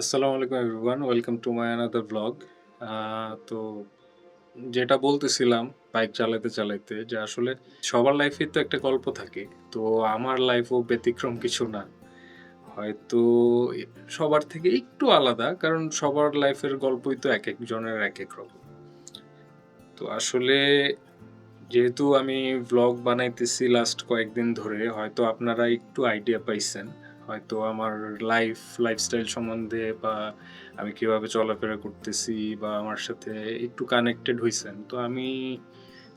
আসসালামু আলাইকুম everyone welcome to my another blog তো যেটা বলতেছিলাম বাইক চালাতে চালাইতে যে আসলে সবার লাইফে তো একটা গল্প থাকে, তো আমার লাইফও ব্যতিক্রম কিছু না। হয়তো সবার থেকে একটু আলাদা, কারণ সবার লাইফের গল্পই তো এক একজনের এক এক রকম। তো আসলে যেহেতু আমি ব্লগ বানাইতেছি লাস্ট কয়েকদিন ধরে, হয়তো আপনারা একটু আইডিয়া পাইছেন। হয়তো আমার লাইফ লাইফস্টাইল সম্বন্ধে বা আমি কীভাবে চলাফেরা করতেছি বা আমার সাথে একটু কানেক্টেড হইছেন। তো আমি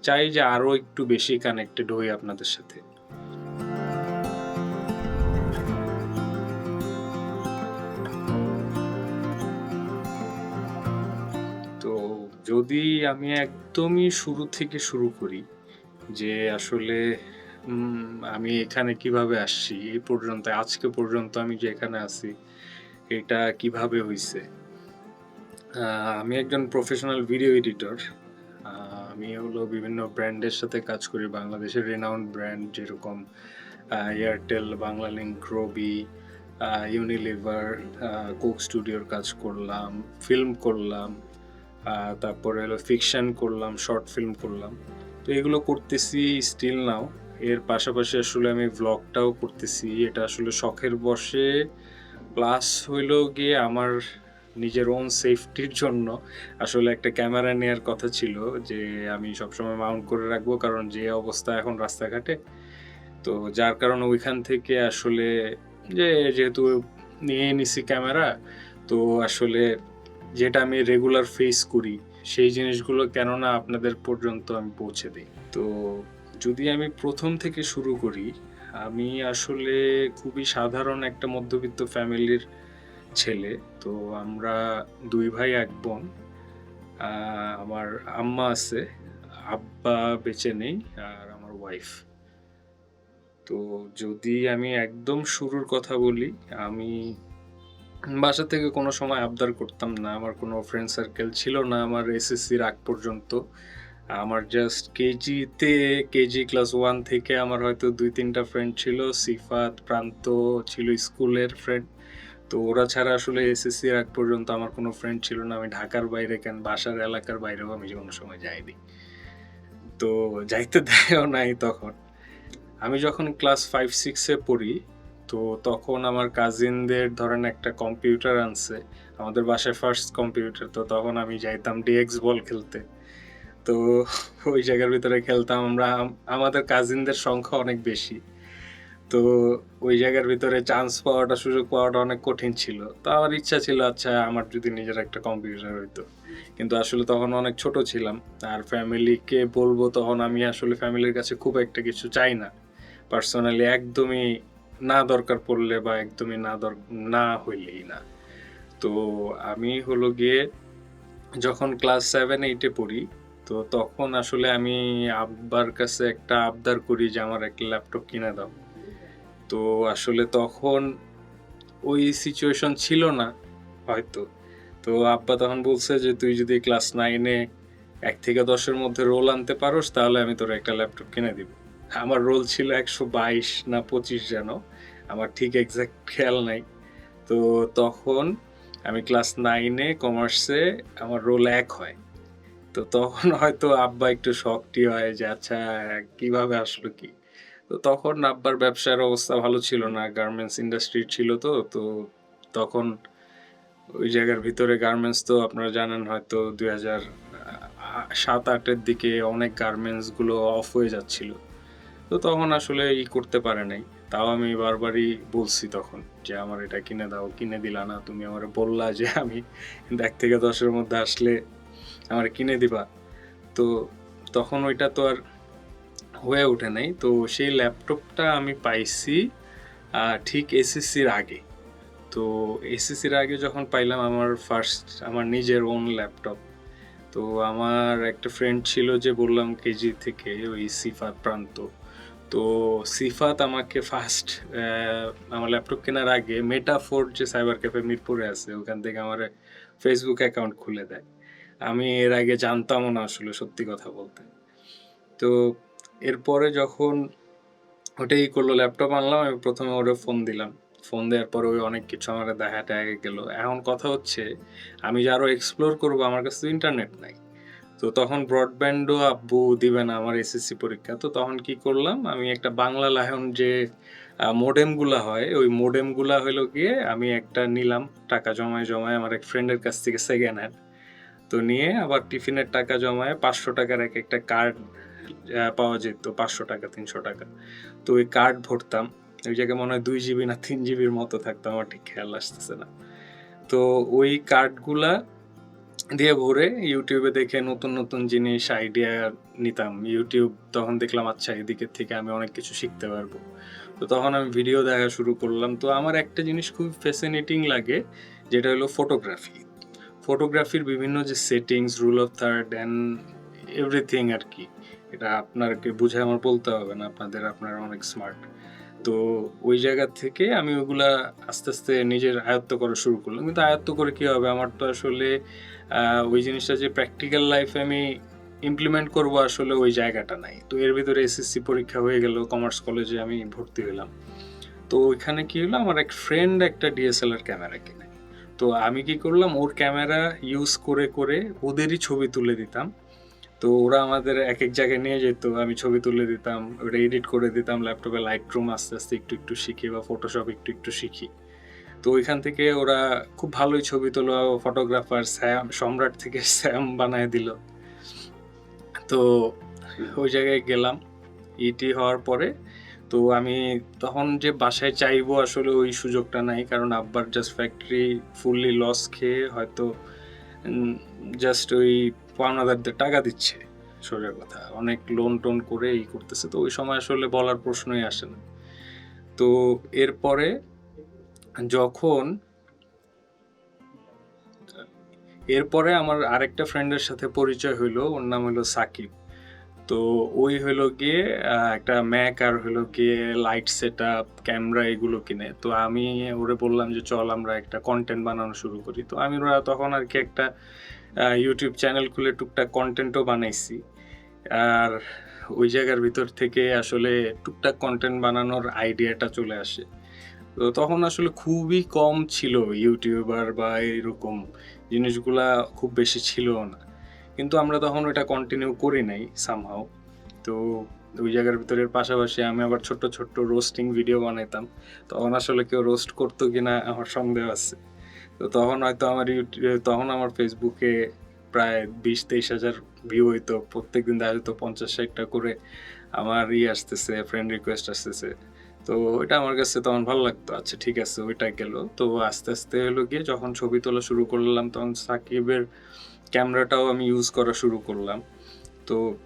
চাই যে আরও একটু বেশি কানেক্টেড হই আপনাদের সাথে। তো যদি আমি একদমই শুরু থেকে শুরু করি যে আসলে আমি এখানে কীভাবে আসছি? এই পর্যন্ত, আজকে পর্যন্ত আমি যে এখানে আছি, এটা কীভাবে হইছে? আমি একজন প্রফেশনাল ভিডিও এডিটর আমি হলো বিভিন্ন ব্র্যান্ডের সাথে কাজ করি। বাংলাদেশের রেনাউন্ড ব্র্যান্ড যেরকম Airtel Banglalink Robi Unilever Coke স্টুডিওর কাজ করলাম ফিল্ম করলাম তারপরে হলো ফিকশান করলাম শর্ট ফিল্ম করলাম। তো এগুলো করতেছি স্টিল নাও এর পাশাপাশি আসলে আমি ভ্লগটাও করতেছি। এটা আসলে শখের বসে প্লাস হইল গিয়ে আমার নিজের ওন সেফটির জন্য আসলে একটা ক্যামেরা নেওয়ার কথা ছিল যে আমি সবসময় মাউন্ট করে রাখব, কারণ যে অবস্থা এখন রাস্তাঘাটে। তো যার কারণে ওইখান থেকে আসলে যে যেহেতু নিয়ে নিছি ক্যামেরা তো আসলে যেটা আমি রেগুলার ফেস করি, সেই জিনিসগুলো কেননা আপনাদের পর্যন্ত আমি পৌঁছে দিই। তো যদি আমি প্রথম থেকে শুরু করি, আমি আসলে খুবই সাধারণ একটা মধ্যবিত্ত ফ্যামিলির ছেলে। তো আমরা দুই ভাই, এক বোন। আমার আম্মা আছে, আব্বা বেঁচে নেই আর আমার ওয়াইফ তো যদি আমি একদম শুরুর কথা বলি, আমি বাসা থেকে কোনো সময় আবদার করতাম না। আমার কোনো ফ্রেন্ড সার্কেল ছিল না। আমার এসএসসির আগ পর্যন্ত আমার জাস্ট কেজিতে কেজি ক্লাস ওয়ান থেকে আমার হয়তো দুই তিনটা ফ্রেন্ড ছিল, সিফাত, প্রান্ত ছিল স্কুলের ফ্রেন্ড তো ওরা ছাড়া আসলে এসএসসির আগ পর্যন্ত আমার কোনো ফ্রেন্ড ছিল না। আমি ঢাকার বাইরে কেন, বাসার এলাকার বাইরেও আমি কোনো সময় যাইনি। তো যাইতে দেয়ও নাই তখন। আমি যখন ক্লাস ফাইভ সিক্সে পড়ি, তো তখন আমার কাজিনদের ধরেন একটা কম্পিউটার আনছে। আমাদের বাসায় ফার্স্ট কম্পিউটার তো তখন আমি যাইতাম ডিএক্স বল খেলতে। তো ওই জায়গার ভিতরে খেলতাম আমরা। আমাদের কাজিনদের সংখ্যা অনেক বেশি। তো ওই জায়গার ভিতরে চান্স পাওয়াটা, সুযোগ পাওয়াটা অনেক কঠিন ছিল। তো আমার ইচ্ছা ছিল আচ্ছা আমার যদি নিজের একটা কম্পিউটার হইতো। কিন্তু আসলে তখন অনেক ছোট ছিলাম। আর ফ্যামিলিকে বলব তখন আমি আসলে ফ্যামিলির কাছে খুব একটা কিছু চাই না। পার্সোনালি একদমই না দরকার পড়লে বা একদমই না দর, না হইলেই না। তো আমি হলো গিয়ে যখন ক্লাস সেভেন এইটে পড়ি তো তখন আসলে আমি আব্বার কাছে একটা আবদার করি যে আমার একটা ল্যাপটপ কিনে দাও। তো আসলে তখন ওই সিচুয়েশন ছিল না হয়তো। তো আব্বা তখন বলছে যে, তুই যদি ক্লাস নাইনে এক থেকে দশের মধ্যে রোল আনতে পারোস, তাহলে আমি তোর একটা ল্যাপটপ কিনে দিব। আমার রোল ছিল একশো বাইশ না পঁচিশ যেন, আমার ঠিক এক্সাক্ট খেয়াল নাই। তো তখন আমি ক্লাস নাইনে কমার্সে আমার রোল এক হয়। তো তখন হয়তো আব্বা একটু শকটি হয় যে আচ্ছা কীভাবে আসলো কি? তো তখন আব্বার ব্যবসার অবস্থা ভালো ছিল না গার্মেন্টস ইন্ডাস্ট্রি ছিল তো তো তখন ওই জায়গার ভিতরে গার্মেন্টস তো আপনারা জানেন হয়তো দুই হাজার সাত আটের দিকে অনেক গার্মেন্টসগুলো অফ হয়ে যাচ্ছিল। তো তখন আসলে ই করতে পারে নাই। তাও আমি বারবারই বলছি তখন যে, আমার এটা কিনে দাও, কিনে দিলা না। তুমি আমার বললা যে, আমি এক থেকে দশের মধ্যে আসলে আমার কিনে দিবা। তো তখন ওইটা তো আর হয়ে ওঠে নাই। তো সেই ল্যাপটপটা আমি পাইছি ঠিক এসএসসির আগে। তো এসএসসির আগে যখন পাইলাম আমার ফার্স্ট আমার নিজের ওন ল্যাপটপ। তো আমার একটা ফ্রেন্ড ছিল যে বললাম কেজি থেকে ওই সিফাত প্রান্ত। তো সিফাত আমাকে ফার্স্ট আমার ল্যাপটপ কেনার আগে মেটাফোর যে সাইবার ক্যাফে মিরপুরে আছে, ওখান থেকে আমার ফেসবুক অ্যাকাউন্ট খুলে দেয়। আমি এর আগে জানতামও না আসলে সত্যি কথা বলতে। তো এরপরে যখন ওটাই করল, ল্যাপটপ আনলাম, আমি প্রথমে ওরে ফোন দিলাম। ফোন দেওয়ার পরে ওই অনেক কিছু আমার দেখা টেখা গেলো। এখন কথা হচ্ছে, আমি যে আরও এক্সপ্লোর করব, আমার কাছে তো ইন্টারনেট নাই। তো তখন ব্রডব্যান্ডও আব্বু দিবে না আমার এসএসসি পরীক্ষা। তো তখন কি করলাম, আমি একটা বাংলা লায়ন যে মোডেমগুলা হয়, ওই মোডেমগুলা হলো গিয়ে আমি একটা নিলাম, টাকা জমায় জমায় আমার এক ফ্রেন্ডের কাছ থেকে সেকেন্ড হ্যান্ড তো নিয়ে আবার টিফিনের টাকা জমায় পাঁচশো টাকার এক একটা কার্ড পাওয়া যেত, পাঁচশো টাকা, তিনশো টাকা। তো ওই কার্ড ভরতাম। ওই জায়গায় মনে হয় দুই জিবি না তিন জিবির মতো থাকতো, আমার ঠিক খেয়াল আসতেছে না। তো ওই কার্ডগুলা দিয়ে ভরে ইউটিউবে দেখে নতুন নতুন জিনিস আইডিয়া নিতাম। ইউটিউব তখন দেখলাম আচ্ছা এদিকের থেকে আমি অনেক কিছু শিখতে পারব। তো তখন আমি ভিডিও দেখা শুরু করলাম। তো আমার একটা জিনিস খুব ফ্যাসিনেটিং লাগে, যেটা হলো ফটোগ্রাফি ফটোগ্রাফির বিভিন্ন যে settings rule of third and everything আর কি, এটা আপনাকে বুঝে আমার বলতে হবে না, আপনাদের, আপনারা অনেক স্মার্ট তো ওই জায়গা থেকে আমি ওগুলা আস্তে আস্তে নিজের আয়ত্ত করা শুরু করলাম। কিন্তু আয়ত্ত করে কী হবে? আমার তো আসলে ওই জিনিসটা যে প্র্যাকটিক্যাল লাইফে আমি ইমপ্লিমেন্ট করব আসলে ওই জায়গাটা নাই। তো এর ভিতরে এসএসসি পরীক্ষা হয়ে গেল কমার্স কলেজে আমি ভর্তি হলাম। তো ওইখানে কী হলো? আমার এক ফ্রেন্ড একটা ডিএসএলআর ক্যামেরা কিনে। তো আমি কি করলাম, ওর ক্যামেরা ইউজ করে করে ওদেরই ছবি তুলে দিতাম। তো ওরা আমাদের এক এক জায়গায় নিয়ে যেত, আমি ছবি তুলে দিতাম ওটা এডিট করে দিতাম ল্যাপটপে লাইট রুম আস্তে আস্তে একটু একটু শিখি বা ফটোশপ একটু একটু শিখি। তো ওইখান থেকে ওরা খুব ভালোই ছবি তোলো ফটোগ্রাফার স্যাম সম্রাট থেকে স্যাম বানায় দিল। তো ওই জায়গায় গেলাম ইটি হওয়ার পরে তো আমি তখন যে বাসায় চাইব আসলে ওই সুযোগটা নাই, কারণ আব্বার জাস্ট ফ্যাক্টরি ফুললি লস খেয়ে হয়তো জাস্ট ওই পাওনাদারদের টাকা দিচ্ছে সোজা কথা। অনেক লোন টোন করে এই করতেছে। তো ওই সময় আসলে বলার প্রশ্নই আসে না। তো এরপরে যখন, এরপরে আমার আরেকটা ফ্রেন্ডের সাথে পরিচয় হইল, ওর নাম হলো সাকিব। তো ওই হলো গিয়ে একটা ম্যাক আর হলো গিয়ে লাইট সেট আপ ক্যামেরা এগুলো কিনে। তো আমি ওরে বললাম যে, চল আমরা একটা কন্টেন্ট বানানো শুরু করি। তো আমি ওরা তখন আর কি একটা ইউটিউব চ্যানেল খুলে টুকটাক কন্টেন্টও বানাইছি। আর ওই জায়গার ভিতর থেকে আসলে টুকটাক কন্টেন্ট বানানোর আইডিয়াটা চলে আসে। তো তখন আসলে খুবই কম ছিল ইউটিউবার বা এরকম জিনিসগুলা খুব বেশি ছিল না। কিন্তু আমরা তখন ওটা কন্টিনিউ করি নাই সামহাও তো ওই জায়গার ভিতরের পাশাপাশি আমি আবার ছোট্ট ছোট্ট রোস্টিং ভিডিও বানাইতাম। তখন আসলে কেউ রোস্ট করতো কিনা আমার সন্দেহ আছে। তো তখন হয়তো আমার ইউটিউব তখন আমার ফেসবুকে প্রায় বিশ তেইশ হাজার ভিউ হইতো। প্রত্যেকদিন দেখা যেত পঞ্চাশ ষাটটা করে আমার ই আসতেছে ফ্রেন্ড রিকোয়েস্ট আসতেছে। তো ওইটা আমার কাছে তখন ভালো লাগতো। আচ্ছা ঠিক আছে, ওইটা গেল। তো আস্তে আস্তে হলো গিয়ে যখন ছবি তোলা শুরু করলাম, তখন সাকিবের ক্যামেরাটাও আমি ইউজ করা শুরু করলাম। তো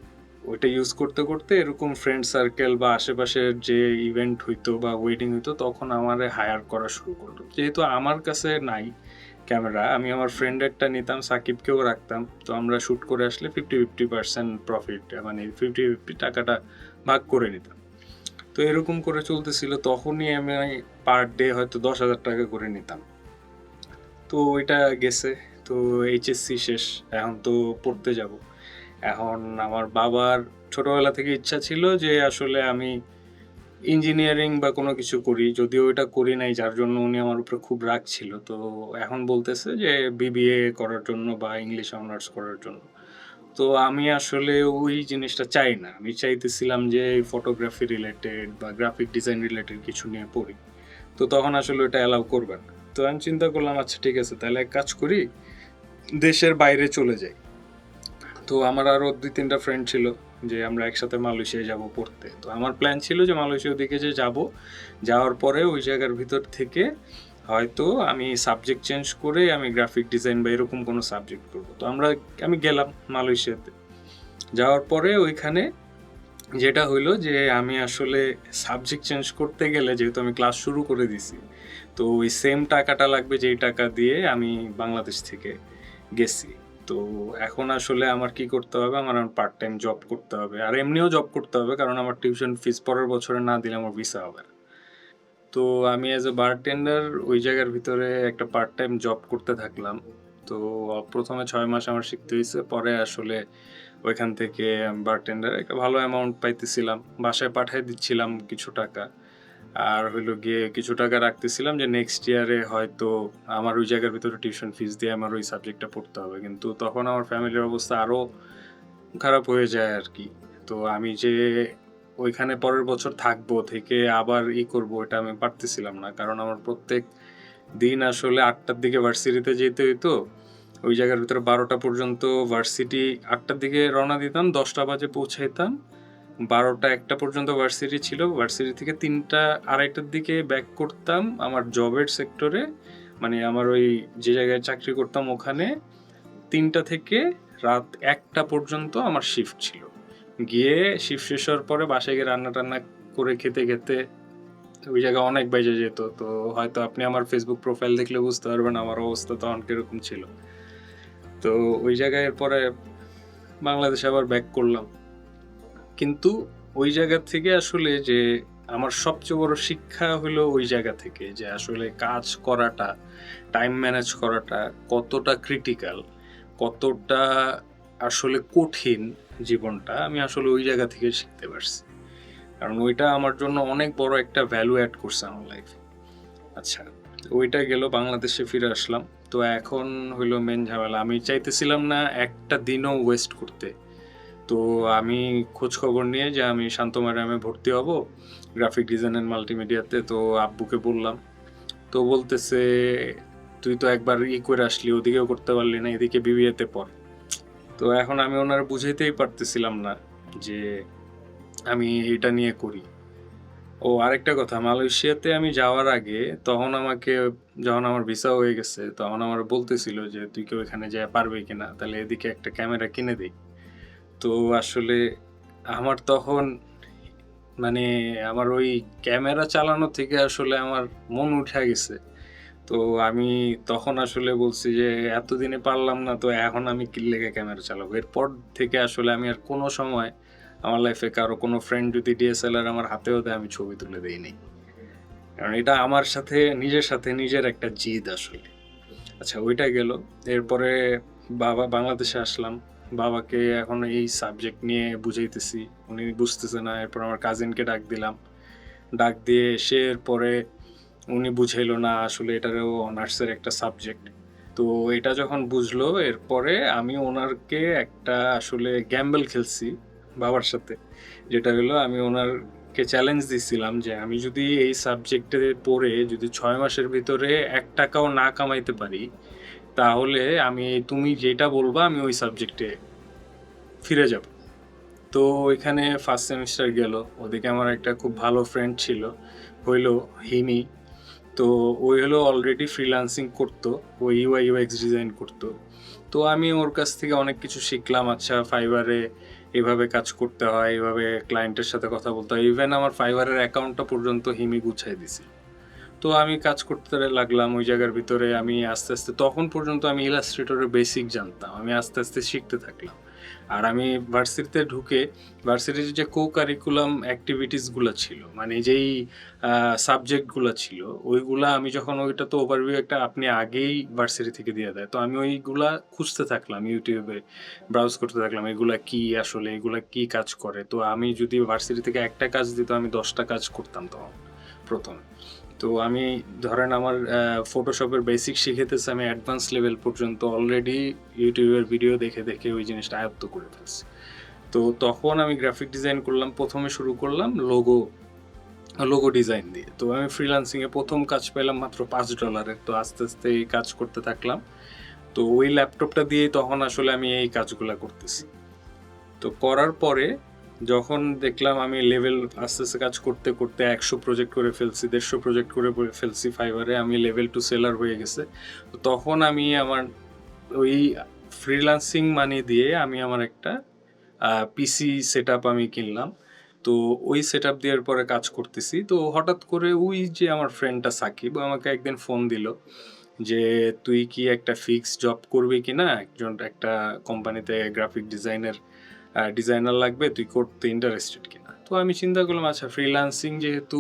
ওইটা ইউজ করতে করতে এরকম ফ্রেন্ড সার্কেল বা আশেপাশের যে ইভেন্ট হইতো বা ওয়েডিং হইতো, তখন আমারে হায়ার করা শুরু করল। যেহেতু আমার কাছে নাই ক্যামেরা, আমি আমার ফ্রেন্ডেরটা নিতাম, সাকিবকেও রাখতাম। তো আমরা শ্যুট করে আসলে ফিফটি ফিফটি পার্সেন্ট প্রফিট মানে ফিফটি ফিফটি টাকাটা ভাগ করে নিতাম। তো এরকম করে চলতেছিল, তখনই আমি পার ডে হয়তো দশ হাজার টাকা করে নিতাম। তো ওইটা গেছে। তো এইচএসসি শেষ, এখন তো পড়তে যাব। এখন আমার বাবার ছোটবেলা থেকে ইচ্ছা ছিল যে আসলে আমি ইঞ্জিনিয়ারিং বা কোনো কিছু করি, যদিও এটা করি নাই, যার জন্য উনি আমার উপরে খুব রাগ ছিল। তো এখন বলতেছে যে বিবিএ করার জন্য বা ইংলিশ অনার্স করার জন্য। তো আমি আসলে ওই জিনিসটা চাই না। আমি চাইতেছিলাম যে ফটোগ্রাফি রিলেটেড বা গ্রাফিক ডিজাইন রিলেটেড কিছু নিয়ে পড়ি। তো তখন আসলে ওটা অ্যালাউ করবেন তো আমি চিন্তা করলাম আচ্ছা ঠিক আছে, তাহলে এক কাজ করি দেশের বাইরে চলে যাই। তো আমার আরও দুই তিনটা ফ্রেন্ড ছিল যে আমরা একসাথে মালয়েশিয়া যাব পড়তে। তো আমার প্ল্যান ছিল যে মালয়েশিয়ার দিকে যে যাব, যাওয়ার পরে ওই জায়গার ভিতর থেকে হয়তো আমি সাবজেক্ট চেঞ্জ করে আমি গ্রাফিক ডিজাইন বা এরকম কোনো সাবজেক্ট করব। তো আমরা আমি গেলাম মালয়েশিয়াতে। যাওয়ার পরে ওইখানে যেটা হইল যে আমি আসলে সাবজেক্ট চেঞ্জ করতে গেলে যেহেতু আমি ক্লাস শুরু করে দিছি, তো ওই সেম টাকাটা লাগবে যেই টাকা দিয়ে আমি বাংলাদেশ থেকে গেছি। তো এখন আসলে আমার কি করতে হবে? আমার পার্ট টাইম জব করতে হবে। আর এমনিও জব করতে হবে, কারণ আমার টিউশন ফিস পরের বছরে না দিলে আমার ভিসা হবে না। তো আমি অ্যাজ এ বারটেন্ডার ওই জায়গার ভিতরে একটা পার্ট টাইম জব করতে থাকলাম। তো প্রথমে ছয় মাস আমার শিখতে হয়েছে পরে আসলে ওইখান থেকে বারটেন্ডার একটা ভালো অ্যামাউন্ট পাইতেছিলাম। বাসায় পাঠিয়ে দিচ্ছিলাম কিছু টাকা। আর হইল গিয়ে কিছু টাকা রাখতেছিলাম যে নেক্সট ইয়ারে হয়তো আমার ওই জায়গার ভিতরে টিউশন ফিস দিয়ে আমার ওই সাবজেক্টটা পড়তে হবে। কিন্তু তখন আমার ফ্যামিলির অবস্থা আরও খারাপ হয়ে যায় আর কি তো আমি যে ওইখানে পরের বছর থাকব থেকে আবার ই করব, এটা আমি পারতেছিলাম না। কারণ আমার প্রত্যেক দিন আসলে আটটার দিকে ভার্সিটিতে যেতে হইতো। ওই জায়গার ভিতরে বারোটা পর্যন্ত ভার্সিটি আটটার দিকে রওনা দিতাম, দশটা বাজে পৌঁছাইতাম। বারোটা একটা পর্যন্ত ভার্সিটি ছিল। ভার্সিটি থেকে তিনটা, আড়াইটার দিকে ব্যাক করতাম আমার জবের সেক্টরে মানে আমার ওই যে জায়গায় চাকরি করতাম ওখানে। তিনটা থেকে রাত একটা পর্যন্ত আমার শিফট ছিল। গিয়ে শিফট শেষ হওয়ার পরে বাসায় গিয়ে রান্না টান্না করে খেতে খেতে ওই জায়গায় অনেক বেজে যেত। তো হয়তো আপনি আমার ফেসবুক প্রোফাইল দেখলে বুঝতে পারবেন আমার অবস্থা তখন কীরকম ছিল। তো ওই জায়গায় এরপরে বাংলাদেশে আবার ব্যাক করলাম। কিন্তু ওই জায়গা থেকে আসলে যে আমার সবচেয়ে বড় শিক্ষা হলো ওই জায়গা থেকে যে আসলে কাজ করাটা টাইম ম্যানেজ করাটা কতটা ক্রিটিক্যাল কতটা আসলে কঠিন জীবনটা আমি আসলে ওই জায়গা থেকে শিখতে পারছি। কারণ ওইটা আমার জন্য অনেক বড় একটা ভ্যালু অ্যাড করছে আমার লাইফে আচ্ছা ওইটা গেল বাংলাদেশে ফিরে আসলাম। তো এখন হইল মেন ঝামেলা। আমি চাইতেছিলাম না একটা দিনও ওয়েস্ট করতে। তো আমি খোঁজখবর নিয়ে যে আমি শান্ত ম্যাডামে ভর্তি হব গ্রাফিক ডিজাইন অ্যান্ড মাল্টিমিডিয়াতে তো আব্বুকে বললাম। তো বলতেছে, তুই তো একবার ই করে আসলি, ওদিকেও করতে পারলি না, এদিকে বিবিএতে পড়। তো এখন আমি ওনার বুঝাইতেই পারতেছিলাম না যে আমি এটা নিয়ে করি। ও আরেকটা কথা, মালয়েশিয়াতে আমি যাওয়ার আগে তখন আমাকে, যখন আমার ভিসা হয়ে গেছে, তখন আমার বলতেছিল যে, তুই কেউ এখানে যায় পারবি কিনা? তাহলে এদিকে একটা ক্যামেরা কিনে দিই তো আসলে আমার তখন মানে আমার ওই ক্যামেরা চালানো থেকে আসলে আমার মন উঠে গেছে। তো আমি তখন আসলে বলছি যে, এতদিনে পারলাম না, তো এখন আমি কি লেগে ক্যামেরা চালাবো? এরপর থেকে আসলে আমি আর কোনো সময় আমার লাইফে কারও কোনো ফ্রেন্ড যদি ডিএসএলআর আমার হাতেও দেয়, আমি ছবি তুলে দিইনি কারণ এটা আমার সাথে, নিজের সাথে নিজের একটা জিদ আসলে। আচ্ছা ওইটা গেল। এরপরে বাবা বাংলাদেশে আসলাম। বাবাকে এখন এই সাবজেক্ট নিয়ে বুঝাইতেছি। উনি বুঝতেছে না, এরপর আমার কাজিনকে ডাক দিলাম। ডাক দিয়ে এসে এরপরে উনি বুঝাইলো, না, আসলে এটারও অনার্সের একটা সাবজেক্ট তো এটা যখন বুঝলো, এরপরে আমি ওনারকে একটা আসলে গ্যাম্বল খেলছি বাবার সাথে। যেটা হলো, আমি ওনারকে চ্যালেঞ্জ দিছিলাম যে, আমি যদি এই সাবজেক্টে পড়ে যদি ছয় মাসের ভিতরে এক টাকাও না কামাইতে পারি তাহলে আমি, তুমি যেটা বলবা আমি ওই সাবজেক্টে ফিরে যাব। তো এখানে ফার্স্ট সেমিস্টার গেল, ওদিকে আমার একটা খুব ভালো ফ্রেন্ড ছিল, হইল হিমি। তো ওই হলো অলরেডি ফ্রিল্যান্সিং করতো, ও ইউআই ইউএক্স ডিজাইন করতো। তো আমি ওর কাছ থেকে অনেক কিছু শিখলাম আচ্ছা ফাইবারে এভাবে কাজ করতে হয়, এভাবে ক্লায়েন্টের সাথে কথা বলতে হয়। ইভেন আমার ফাইবারের অ্যাকাউন্টটা পর্যন্ত হিমি গুছাই দিছি। তো আমি কাজ করতে লাগলাম ওই জায়গার ভিতরে, আমি আস্তে আস্তে, তখন পর্যন্ত আমি ইলাস্ট্রেটরের বেসিক জানতাম, আমি আস্তে আস্তে শিখতে থাকলাম। আর আমি ভার্সিটিতে ঢুকে ভার্সিটির যে কো কারিকুলাম অ্যাক্টিভিটিসগুলো ছিল মানে যেই সাবজেক্টগুলো ছিল, ওইগুলা আমি যখন ওইটা তো ওভারভিউ একটা আপনি আগেই ভার্সিটি থেকে দিয়ে দেয়, তো আমি ওইগুলা খুঁজতে থাকলাম ইউটিউবে ব্রাউজ করতে থাকলাম, এগুলা কি আসলে, এগুলা কি কাজ করে? তো আমি যদি ভার্সিটি থেকে একটা কাজ দিত, আমি দশটা কাজ করতাম তখন। প্রথম। তো আমি ধরেন আমার ফটোশপের বেসিক শিখেতেছে, আমি অ্যাডভান্স লেভেল পর্যন্ত অলরেডি ইউটিউবের ভিডিও দেখে দেখে ওই জিনিসটা আয়ত্ত করে ফেলছি। তো তখন আমি গ্রাফিক ডিজাইন করলাম, প্রথমে শুরু করলাম লোগো লোগো ডিজাইন দিয়ে। তো আমি ফ্রিলান্সিংয়ে প্রথম কাজ পেলাম মাত্র পাঁচ ডলারের তো আস্তে আস্তে এই কাজ করতে থাকলাম। তো ওই ল্যাপটপটা দিয়ে তখন আসলে আমি এই কাজগুলো করতেছি। তো করার পরে যখন দেখলাম আমি লেভেল আস্তে আস্তে কাজ করতে করতে একশো প্রজেক্ট করে ফেলছি, দেড়শো প্রজেক্ট করে ফেলছি ফাইবারে আমি লেভেল টু সেলার হয়ে গেছে। তো তখন আমি আমার ওই ফ্রিলান্সিং মানি দিয়ে আমি আমার একটা পিসি সেট আমি কিনলাম। তো ওই সেট আপ দেওয়ার পরে কাজ করতেছি। তো হঠাৎ করে ওই যে আমার ফ্রেন্ডটা সাকিব আমাকে একদিন ফোন দিল যে, তুই কি একটা ফিক্স জব করবি কি না একজন একটা কোম্পানিতে গ্রাফিক ডিজাইনের ডিজাইনার লাগবে, তুই করতে ইন্টারেস্টেড কিনা? তো আমি চিন্তা করলাম আচ্ছা ফ্রিল্যান্সিং যেহেতু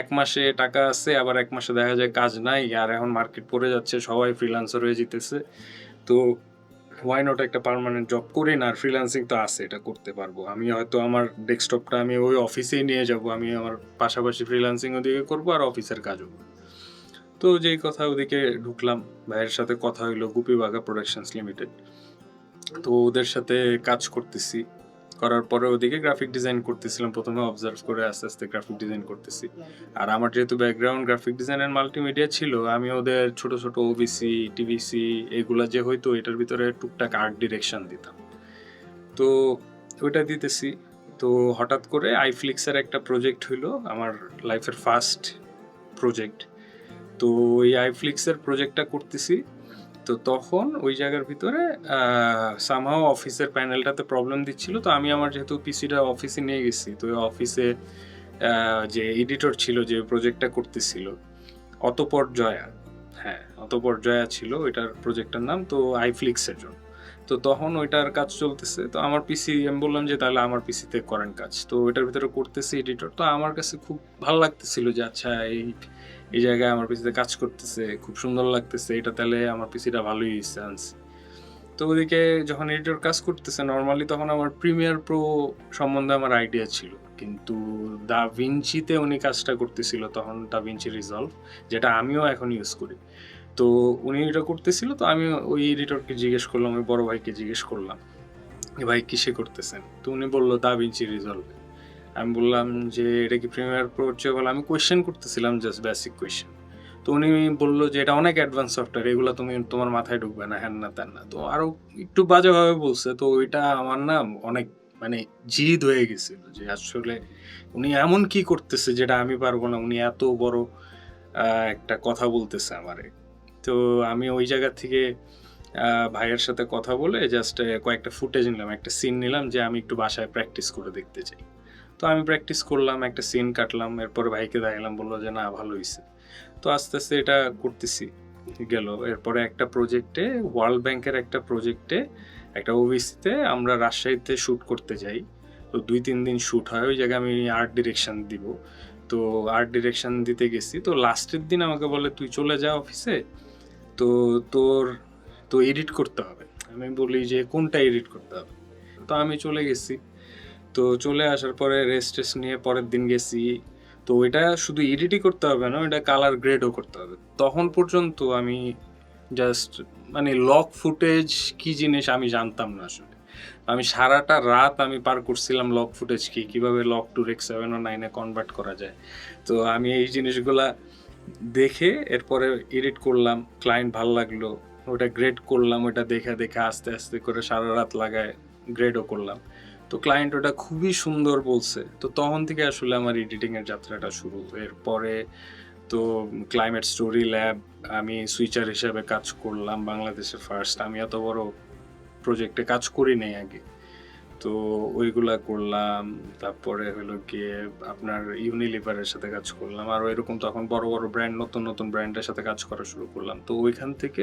এক মাসে টাকা আছে, আবার এক মাসে দেখা যায় কাজ নাই, আর এখন মার্কেট পড়ে যাচ্ছে, সবাই ফ্রিল্যান্সার হয়ে জিতেছে তো হোয়াই নট একটা পার্মানেন্ট জব করি না? আর ফ্রিল্যান্সিং তো আছে, এটা করতে পারব। আমি হয়তো আমার ডেস্কটপটা আমি ওই অফিসেই নিয়ে যাব, আমি আমার পাশাপাশি ফ্রিল্যান্সিং ওদিকে করব, আর অফিসের কাজও তো যেই কথা ওদিকে ঢুকলাম, ভাইয়ের সাথে কথা হইল, গুপি বাঘা প্রোডাকশনস লিমিটেড তো ওদের সাথে কাজ করতেছি। করার পরে ওদিকে গ্রাফিক ডিজাইন করতেছিলাম, প্রথমে অবজার্ভ করে আস্তে আস্তে গ্রাফিক ডিজাইন করতেছি। আর আমার যেহেতু background graphic design and multimedia ছিল, আমি ওদের ছোট ছোট ওবিসি টিভিসি এগুলা যে হয়তো এটার ভিতরে টুকটাক আর্ট ডিরেকশন দিতাম। তো ওইটা দিতেছি। তো হঠাৎ করে আইফ্লিক্সের একটা প্রজেক্ট হইল, আমার লাইফের ফার্স্ট প্রজেক্ট তো ওই আইফ্লিক্সের প্রজেক্টটা করতেছি। তো তখন ওই জায়গার ভিতরে সামহাও অফিসের প্যানেলটাতে প্রবলেম দিচ্ছিল। তো আমি আমার যেহেতু পিসিটা অফিসে নিয়ে গেছি, তো অফিসে যে এডিটর ছিল, যে প্রজেক্টটা করতেছিল, অতপর জয়া হ্যাঁ অতপর জয়া ছিল ওইটার প্রজেক্টের নাম, তো আইফ্লিক্সের জন্য। তো তখন ওইটার কাজ চলতেছে, তো আমার পিসি আমি বললাম যে তাহলে আমার পিসিতে করেন কাজ। তো ওইটার ভিতরে করতেছি এডিটর তো আমার কাছে খুব ভালো লাগতেছিল যে আচ্ছা এই এই জায়গায় আমার পিসিতে কাজ করতেছে, খুব সুন্দর লাগতেছে, এটা তাহলে আমার পিসিটা ভালোই চান্স তো ওদিকে যখন এডিটর কাজ করতেছে নর্মালি তখন আমার প্রিমিয়ার প্রো সম্বন্ধে আমার আইডিয়া ছিল। কিন্তু দা ভিঞ্চিতে উনি কাজটা করতেছিল, তখন দা ভিঞ্চি রিজলভ যেটা আমিও এখন ইউজ করি। তো উনি এটা করতেছিল, তো আমি ওই এডিটরকে জিজ্ঞেস করলাম, ওই বড় ভাইকে জিজ্ঞেস করলাম ভাই কিসে করতেছেন? তো উনি বলল দা ভিঞ্চি রিজলভ আমি বললাম যে, এটা কি প্রিমিয়ার প্রো বলে, আমি কোয়েশ্চেন করতেছিলাম জাস্ট বেসিক কোয়েশ্চেন তো উনি বলল যে, এটা অনেক অ্যাডভান্স সফটওয়্যার এগুলো তুমি তোমার মাথায় ঢুকবে না, হ্যান না তেন না। তো আরও একটু বাজেভাবে বলছে, তো ওইটা আমার না অনেক মানে জিদ হয়ে গেছিল যে, আসলে উনি এমন কি করতেছে যেটা আমি পারব না? উনি এত বড় একটা কথা বলতেছে আমারে। তো আমি ওই জায়গা থেকে ভাইয়ের সাথে কথা বলে জাস্ট কয়েকটা ফুটেজ নিলাম, একটা সিন নিলাম যে, আমি একটু বাসায় প্র্যাকটিস করে দেখতে চাই। তো আমি প্র্যাকটিস করলাম, একটা সিন কাটলাম, এরপরে ভাইকে দেখালাম, বলল যে না, ভালো হয়েছে তো আস্তে আস্তে এটা করতেছি, গেল। এরপরে একটা প্রজেক্টে ওয়ার্ল্ড ব্যাংকের একটা প্রজেক্টে একটা ওবিসিতে আমরা রাজশাহীতে শ্যুট করতে যাই। তো দুই, তিন দিন শ্যুট হয়, ওই জায়গায় আমি আর্ট ডিরেকশন দিব। তো আর্ট ডিরেকশন দিতে গেছি। তো লাস্টের দিন আমাকে বলে, তুই চলে যা অফিসে তো তোর, তো এডিট করতে হবে। আমি বলি যে, কোনটা এডিট করতে হবে? তো আমি চলে গেছি। তো চলে আসার পরে রেস্ট নিয়ে পরের দিন গেছি। তো ওইটা শুধু এডিটই করতে হবে না ওইটা কালার গ্রেডও করতে হবে। তখন পর্যন্ত আমি জাস্ট মানে লক ফুটেজ কি জিনিস আমি জানতাম না আসলে। আমি সারাটা রাত আমি পার করছিলাম লক ফুটেজ কি, কীভাবে log to Rec seven o নাইনে কনভার্ট করা যায়। তো আমি এই জিনিসগুলা দেখে এরপরে এডিট করলাম ক্লায়েন্ট ভালো লাগল, ওটা গ্রেড করলাম, ওটা দেখে দেখে আস্তে আস্তে করে সারা রাত লাগায় গ্রেডও করলাম। তো ক্লায়েন্ট ওটা খুবই সুন্দর বলছে। তো তখন থেকে আসলে আমার এডিটিং এর যাত্রাটা শুরু। এরপরে তো ক্লাইমেট স্টোরি ল্যাব আমি সুইচার হিসাবে কাজ করলাম বাংলাদেশে ফার্স্ট আমি এত বড় প্রজেক্টে কাজ করি নাই আগে। তো ওইগুলা করলাম। তারপরে হলো গিয়ে আপনার ইউনিলিভারের সাথে কাজ করলাম। আর এরকম তখন বড় বড় ব্র্যান্ড নতুন নতুন ব্র্যান্ডের সাথে কাজ করা শুরু করলাম। তো ওইখান থেকে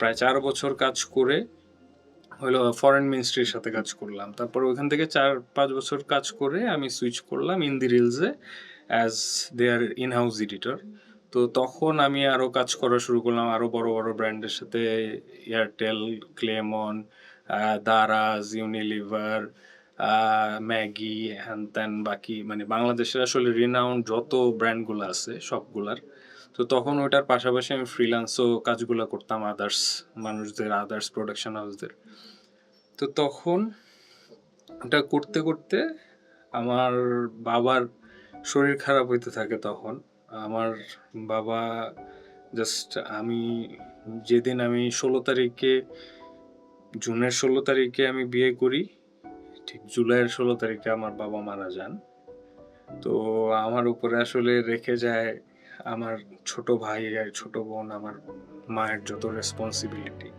প্রায় চার বছর কাজ করে হলো ফরেন মিনিস্ট্রির সাথে কাজ করলাম। তারপর ওখান থেকে চার, পাঁচ বছর কাজ করে আমি সুইচ করলাম ইন্দি রিলসে as their in house editor তো তখন আমি আরও কাজ করা শুরু করলাম আরও বড় বড় ব্র্যান্ডের সাথে Airtel Clemon Daraz Unilever Maggi হ্যান ত্যান বাকি মানে বাংলাদেশের আসলে রিনাউন্ড যত ব্র্যান্ডগুলো আছে, সবগুলার। তো তখন ওটার পাশাপাশি আমি ফ্রিল্যান্সও কাজগুলো করতাম আদার্স মানুষদের আদার্স প্রোডাকশন হাউসদের তো তখন ওটা করতে করতে আমার বাবার শরীর খারাপ হইতে থাকে তখন। আমার বাবা জাস্ট আমি যেদিন আমি ষোলো তারিখে, জুনের ষোলো তারিখে আমি বিয়ে করি, ঠিক জুলাইয়ের ষোলো তারিখে আমার বাবা মারা যান। তো আমার উপরে আসলে রেখে যায় আমার ছোট ভাই আর ছোট বোন, আমার মায়ের যত রেসপন্সিবিলিটি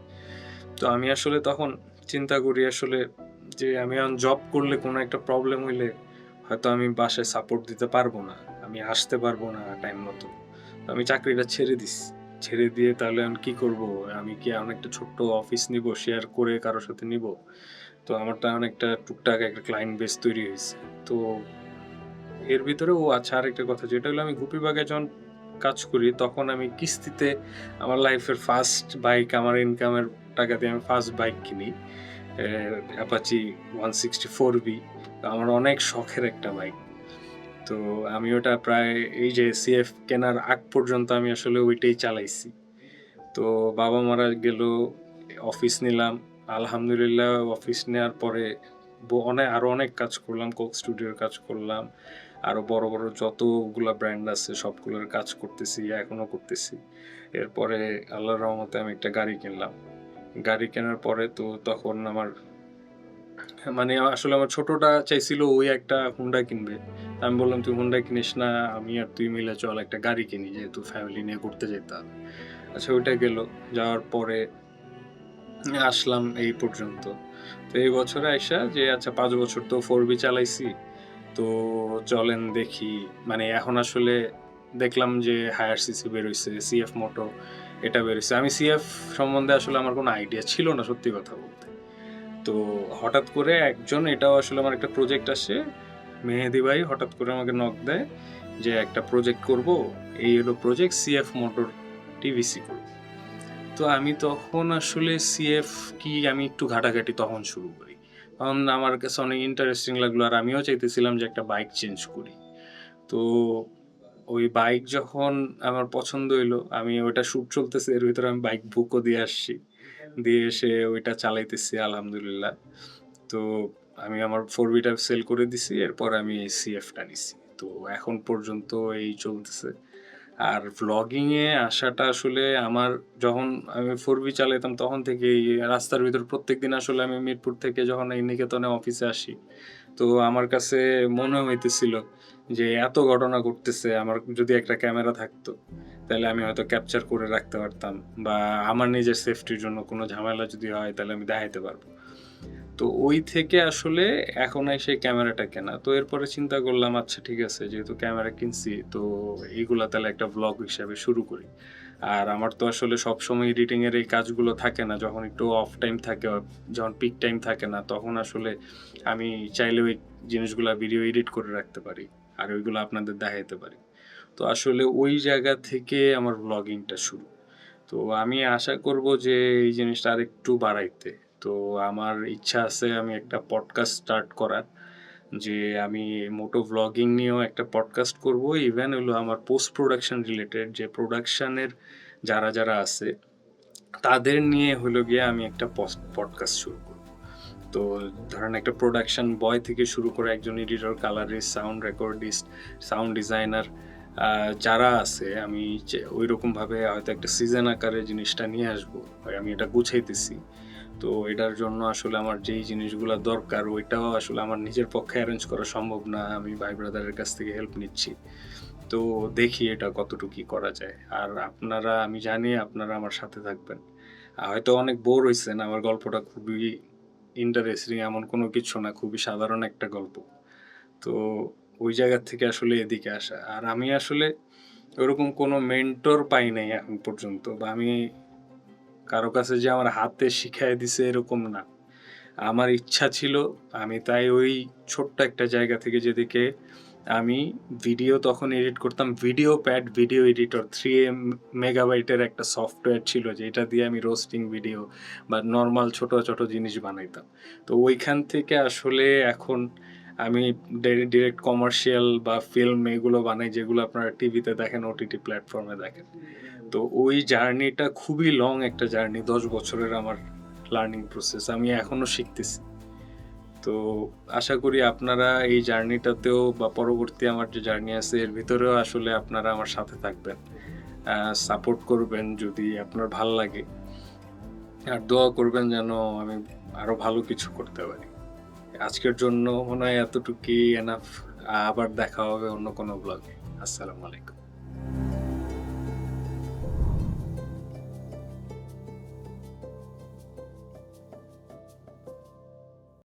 তো আমি আসলে তখন চিন্তা করি আসলে যে আমি এখন জব করলে কোনো একটা প্রবলেম হইলে হয়তো আমি বাসায় সাপোর্ট দিতে পারব না। আমি আসতে পারব না টাইম মতো। আমি চাকরিটা ছেড়ে দিস, ছেড়ে দিয়ে তাহলে আমি কি করব? আমি কি এমন একটা ছোট্ট অফিস নিব শেয়ার করে কারোর সাথে নিব? তো আমার তো অনেকটা টুকটাক একটা ক্লায়েন্ট বেস তৈরি হয়েছে। তো এর ভিতরে ও আচ্ছা আরেকটা কথা, যেটা হলো আমি গুপিবাগে যখন কাজ করি, তখন আমি কিস্তিতে আমার লাইফের ফার্স্ট বাইক আমার ইনকামের টাকা দিয়ে আমি ফার্স্ট বাইক কিনি Apache one sixty four B আমার অনেক শখের একটা বাইক তো আমি ওটা প্রায় এই যে সিএফ কেনার আগ পর্যন্ত আমি আসলে ওইটাই চালাইছি। তো বাবা মারা গেল অফিস নিলাম, আলহামদুলিল্লাহ অফিস নেওয়ার পরে অনেক আরও অনেক কাজ করলাম কোক স্টুডিওর কাজ করলাম আরও বড় বড় যতগুলা ব্র্যান্ড আছে, সবগুলোর কাজ করতেছি, এখনও করতেছি। এরপরে আল্লাহর রহমতে আমি একটা গাড়ি কিনলাম। গাড়ি কেনার পরে তো তখন আমার মানে আসলে আমার ছোটটা চাইছিল ওই একটা হুন্ডা কিনবে। আমি বললাম, তুই হুন্ডা কিনিস না, আমি আর তুই মিলে চল একটা গাড়ি কিনি, যেহেতু ফ্যামিলি নিয়ে ঘুরতে যেতে হবে। আচ্ছা ওইটা গেল। যাওয়ার পরে আসলাম এই পর্যন্ত। তো এই বছরে আইসা যে আচ্ছা পাঁচ বছর তো ফোর বি চালাইছি। তো চলেন দেখি। মানে এখন আসলে দেখলাম যে হায়ার সিসি বেরোইছে সিএফ মোটো এটা বেরোইছে। আমি সিএফ সম্বন্ধে আসলে আমার কোনো আইডিয়া ছিল না সত্যি কথা বলতে। তো হঠাৎ করে একজন এটাও আসলে আমার একটা প্রজেক্ট আসে, মেহেদি ভাই হঠাৎ করে আমাকে নক দেয় যে একটা প্রজেক্ট করব, এই হলো প্রজেক্ট সিএফ মোটর টিভিসি করব। তো আমি তখন আসলে সিএফ কি আমি একটু ঘাটাঘাটি তখন শুরু করি। আমার কাছে অনেক ইন্টারেস্টিং লাগল আর আমিও চাইতেছিলাম যে একটা বাইক চেঞ্জ করি। তো ওই বাইক যখন আমার পছন্দ হইল, আমি ওইটা শ্যুট চলতেছে, এর ভিতরে আমি বাইক বুকও দিয়ে আসছি। দিয়ে এসে ওইটা চালাইতেছি, আলহামদুলিল্লাহ। তো আমি আমার ফোর বিটা সেল করে দিছি, এরপর আমি সিএফটা নিছি। তো এখন পর্যন্ত এই চলতেছে। আর ভ্লগিং এ আসাটা আসলে আমার যখন আমি ফোর বি চালাইতাম তখন থেকে রাস্তার ভিতর প্রত্যেকদিন আসলে আমি মিরপুর থেকে যখন এই নিকেতনে অফিসে আসি, তো আমার কাছে মনে হইতেছিল যে এত ঘটনা ঘটতেছে, আমার যদি একটা ক্যামেরা থাকতো তাহলে আমি হয়তো ক্যাপচার করে রাখতে পারতাম বা আমার নিজের সেফটির জন্য কোনো ঝামেলা যদি হয় তাহলে আমি দেখাইতে পারব। তো ওই থেকে আসলে এখন এসে ক্যামেরাটা কেনা। তো এরপরে চিন্তা করলাম আচ্ছা ঠিক আছে, যেহেতু ক্যামেরা কিনছি, তো এইগুলা তাহলে একটা ব্লগ হিসাবে শুরু করি। আর আমার তো আসলে সবসময় এডিটিং এর এই কাজগুলো থাকে না, যখন একটু অফ টাইম থাকে, যখন পিক টাইম থাকে না, তখন আসলে আমি চাইলে ওই জিনিসগুলো ভিডিও এডিট করে রাখতে পারি, আর ওইগুলো আপনাদের দেখাইতে পারি। তো আসলে ওই জায়গা থেকে আমার ব্লগিংটা শুরু। তো আমি আশা করব যে এই জিনিসটা আরেকটু বাড়াইতে। তো আমার ইচ্ছা আছে আমি একটা পডকাস্ট স্টার্ট করার, যে আমি মোটো ভ্লগিং নিয়েও একটা পডকাস্ট করব ইভেন হলো আমার পোস্ট প্রোডাকশন রিলেটেড যে প্রোডাকশানের যারা যারা আছে, তাদের নিয়ে হলো গিয়ে আমি একটা পডকাস্ট শুরু করব। তো ধরেন একটা প্রোডাকশন বয় থেকে শুরু করে একজন editor colourist sound recordist sound designer যারা আছে, আমি ওই রকমভাবে হয়তো একটা সিজন আকারে জিনিসটা নিয়ে আসব, আমি এটা গুছাইতেছি। তো এটার জন্য আসলে আমার যেই জিনিসগুলো দরকার, ওইটাও আসলে আমার নিজের পক্ষে অ্যারেঞ্জ করা সম্ভব না। আমি ভাই ব্রাদারের কাছ থেকে হেল্প নিচ্ছি। তো দেখি এটা কতটুকু করা যায়। আর আপনারা, আমি জানি আপনারা আমার সাথে থাকবেন। হয়তো অনেক বোর হয়েছেন আমার গল্পটা খুবই ইন্টারেস্টিং এমন কোনো কিছু না, খুবই সাধারণ একটা গল্প। তো ওই জায়গা থেকে আসলে এদিকে আসা। আর আমি আসলে ওরকম কোনো মেন্টর পাই নাই এখন পর্যন্ত, বা আমি কারও কাছে যে আমার হাতে শিখাই দিছে এরকম না। আমার ইচ্ছা ছিল, আমি তাই ওই ছোট্ট একটা জায়গা থেকে যেদিকে আমি ভিডিও তখন এডিট করতাম, video pad, video editor three M মেগাবাইটের একটা সফটওয়্যার ছিল যেটা দিয়ে আমি রোস্টিং ভিডিও বা নর্মাল ছোট ছোট জিনিস বানাইতাম। তো ওইখান থেকে আসলে এখন আমি ডিরেক্ট কমার্শিয়াল বা ফিল্ম এগুলো বানাই যেগুলো আপনারা টিভিতে দেখেন ওটিটি প্ল্যাটফর্মে দেখেন। তো ওই জার্নিটা খুবই লং একটা জার্নি, দশ বছরের আমার লার্নিং প্রসেস আমি এখনও শিখতেছি। তো আশা করি আপনারা এই জার্নিটাতেও বা পরবর্তী আমার যে জার্নি আছে, এর ভিতরেও আসলে আপনারা আমার সাথে থাকবেন সাপোর্ট করবেন যদি আপনার ভালো লাগে। আর দোয়া করবেন যেন আমি আরও ভালো কিছু করতে পারি। আজকের জন্য মনে হয় এতটুকুই এনাফ আবার দেখা হবে অন্য কোনো ব্লগে আসসালামু আলাইকুম।